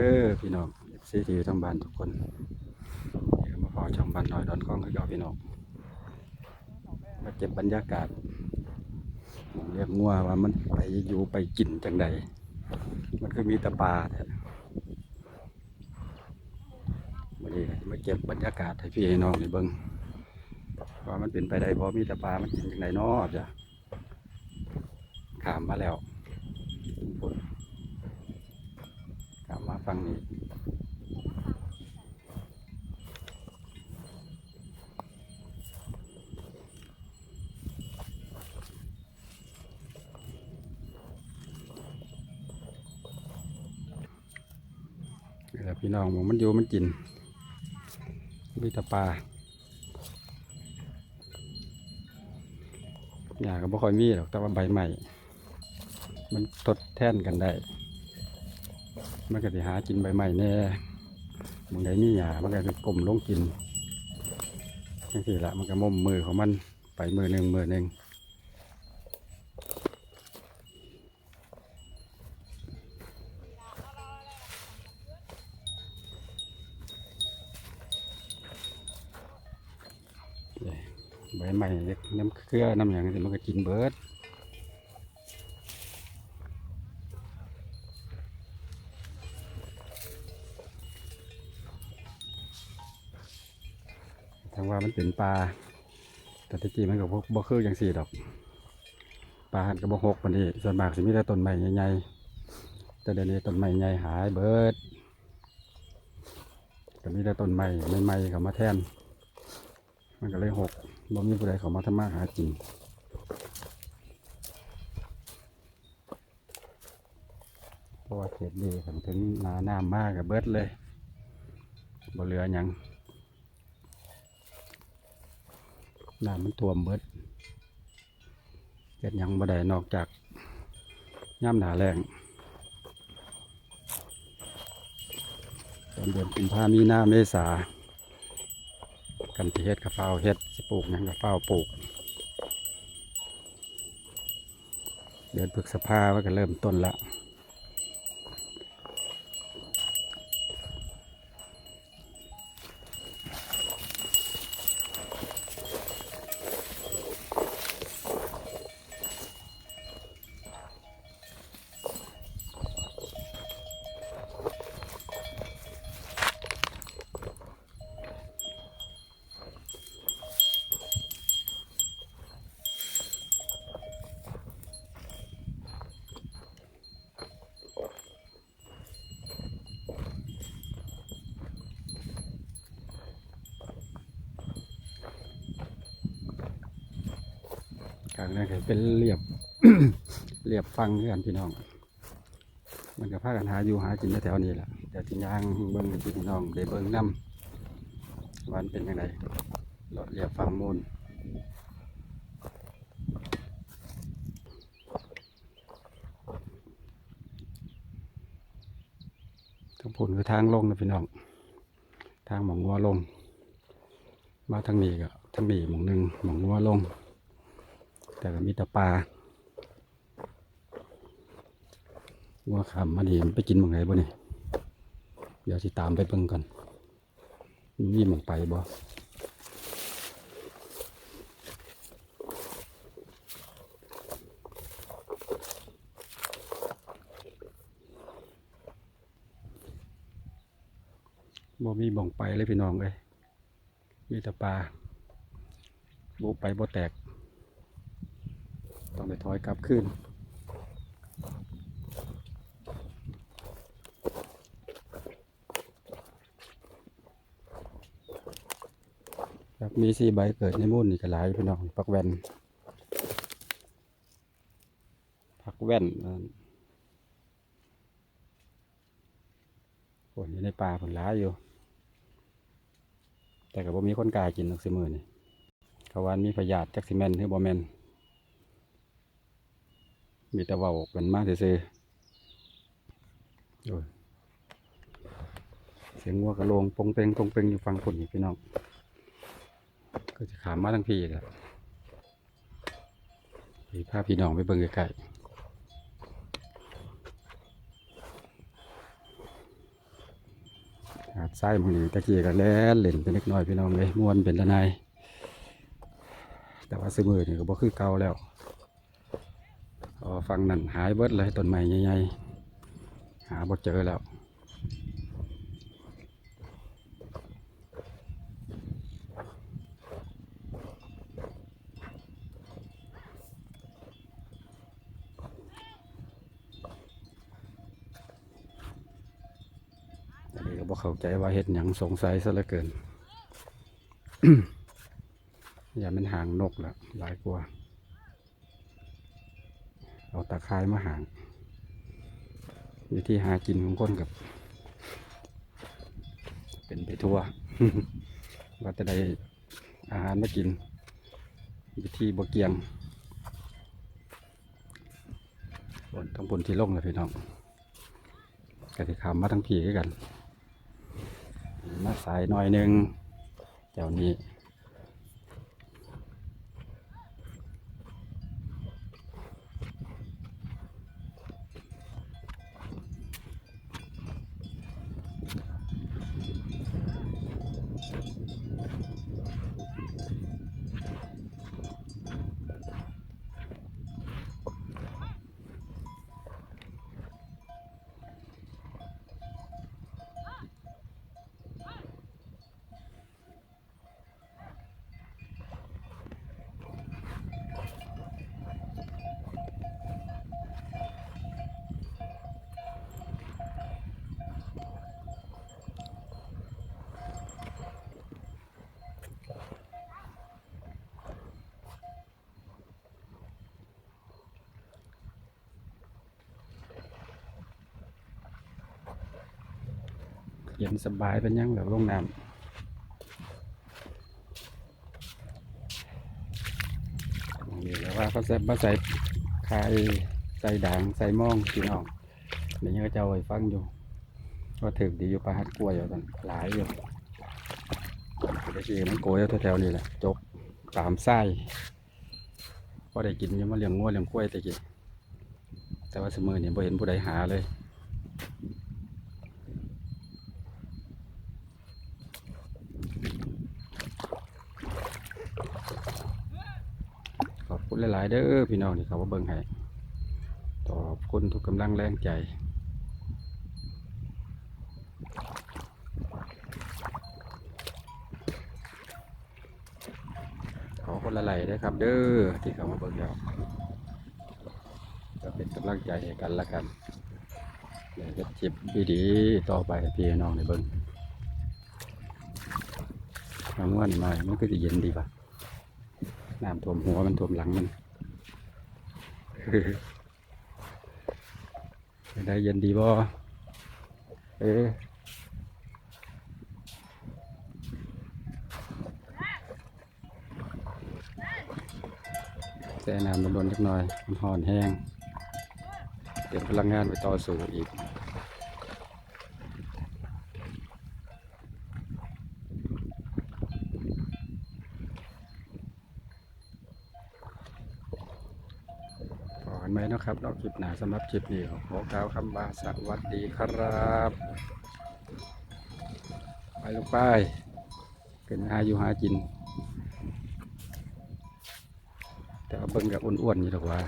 ด้อพี่น้องซีทีทั้งบ้านทุกคนเดี๋ยวมาพอช่องบ้านน้อยดอนกล้องคือเก่าพี่น้องมาเก็บบรรยากาศเรียกงัวว่ามันไปอยู่ไปกินจังใดมันก็มีตะปาแท้วันนี้มาเก็บบรรยากาศให้พี่ให้น้องนี่เบิ่งว่ามันเป็นไปได้พอมีตะปามันกินจังใดเนาะจ้ะขามมาแล้ว พุ่นกลับมาฟังนี้แหละพี่น้องมองมันอยู่มันกินมีแตะปลาหญ้าก็บ่ค่อยมีหรอกแต่ว่าใบใหม่ มันทดแทนกันได้ มันก็สิหากินใบไม้แน่บางใดมีหญ้ามันก็จะกลมลงกินจังซี่ละมันก็มุมมือของมันไปมือหนึ่งมือหนึ่งนี่ใบไม้เล็กน้ำเครือน้ำอย่างนี้มันก็กินเบิด ทางว่ามันเป็นปลาแต่ที่จริงมันก็บ่บ่คืออย่างสี่ดอกปลาหันก็บ่หกปานนี้ส่วนมากสิมีแต่ต้นไม้ใหญ่ๆแต่เดี๋ยวนี้ต้นไม้ใหญ่หายเบิดก็มีแต่ต้นไม้ใหม่ๆเขามาแทน มันก็เลยหกบ่มีผู้ใดเขามาทำมาหากินเพราะว่าเขตนี้ถึงถึงหนาน้ำมากกับเบิดเลยบ่เหลือหยัง น้ำมันท่วมเบิดเฮ็ดยังบ่ได้นอกจากย่ำหนาแรงตอนเดือนกุมภามีนาเมษากันที่เฮ็ดกะเฝ้าเฮ็ดสิปลูกยังกะเฝ้าปลูก เดือนพฤษภาว่าก็เริ่มต้นละ กางนั้นก็เป็นเรียบเรียบฟังคือกันพี่น้อง มันก็พากันหาอยู่หากินแถวนี้แหละเดี๋ยวที่ย่างเบิ้งพี่น้องได้เบิ้งน้ำวันเป็นยังไงเลาเรียบฟังมูลทั้งผลคือทางลงนะพี่น้อง ทางหมองงัวลง มาทางนี้ก็ทางนี้หมองหนึ่งหมองงัวลง แต่ก็มีแต่ปลาวัวขามมาดีมันไปกินมองไหนบ่นี่เดี๋ยวสิตามไปเบิ่งก่อนมันมีมองไปบ่บ่มีหมองไปเลยพี่น้องเอ้ยมีแต่ปลาบ่ไปบ่แตก ต้องไปถอยกลับขึ้นครับมีสี่ใบเกิดในมุ่นนี่ก็หลายพี่น้องปักแว่นผักแว่นนั่นฝนอยู่ในป่าผลร้ายอยู่ แต่ก็บ่มีคนกล้ากินหรอกสิมือนี่เขาว่ามีพยาธิจักซิแมนหรือบ่แมน มีแต่ว่ากันมากซื่อๆโอ้ยเสียงวัวกระโลงปงเปงปงเปงอยู่ฟังคนนี่พี่น้อง ก็จะขามมาทั้งพี่แหละพี่พาพี่น้องไปเบิ่งไกลๆดทรายมึงนี้ตะกี้ก็แล่นเล่นเป็นเล็กน้อยพี่น้องเลยม่วนเป็นละนายแต่ว่าซื้อมือนี่ก็บ่คือเก่าแล้ว อ๋อฟังนั่นหายเบิดเลยต้นไม้ใหญ่ๆหาบ่เจอแล้วนี่ก็บอกเข้าใจว่าเห็ดหยังสงสัยซะเหลือเกิน อย่ามันห่างนกละหลายกว่า เอาตะไคร้มาห่างวิธีหากินของคนกับ เป็นไปทั่วว่าจะได้อาหารมากิน วิธีบเกียงบนทั้งบนที่ลงเลยพี่น้องกติคำมาทั้งผีด้วยกันมาสายหน่อยหนึ่งเจ้านี้ เย็นสบายเป็นยังแบบลงน้ำนี่แล้วว่าเขาใส่มาใส่คายใส่ด่างใส่ม่องพี่น้องเดี๋ยวนี้ก็จะเอาไว้ฟังอยู่ว่าถึกดีอยู่ปลาฮัดกล้วยอยู่กันหลายอยู่เดี๋ยวสิมันโกยแถวๆนี่แหละจกตามไส้พอได้กินอยังมาเลี้ยงงัวเลี้ยงกล้วยแต่กี้แต่ว่าเสมือนี่ยบ่เห็นผู้ใดหาเลย ขอบ คุณหลาย ๆ เด้อพี่น้องที่เขามาเบิ่งให้ขอบคุณทุกกำลังแรงใจขอคนละไหลด้วยครับ เด้อที่เขามาเบิ่งแล้วก็เป็นกำลังใจให้กันละกันเดี๋ยวจะจิบดีๆต่อไปพี่น้องในเบิ่งน้ำว่านี่มามันก็จะเย็นดีป่ะ น้ำท่วมหัวมันท่วมหลังมันได้เย็นดีบ่เออแช่น้ำมันโดนๆเล็กน้อยมันห่อนแห้งเตรียมพลังงานไปต่อสู้อีก ขอกั นะครับนอกคลิปหนาสำหรับคลิปนี้ขอกล่าวคำว่าสวัสดีครับ ไปลงไปเป็นหาอยู่หากิน แต่ว่าเบิ่งกับอ้วนๆอยู่หรอกว่า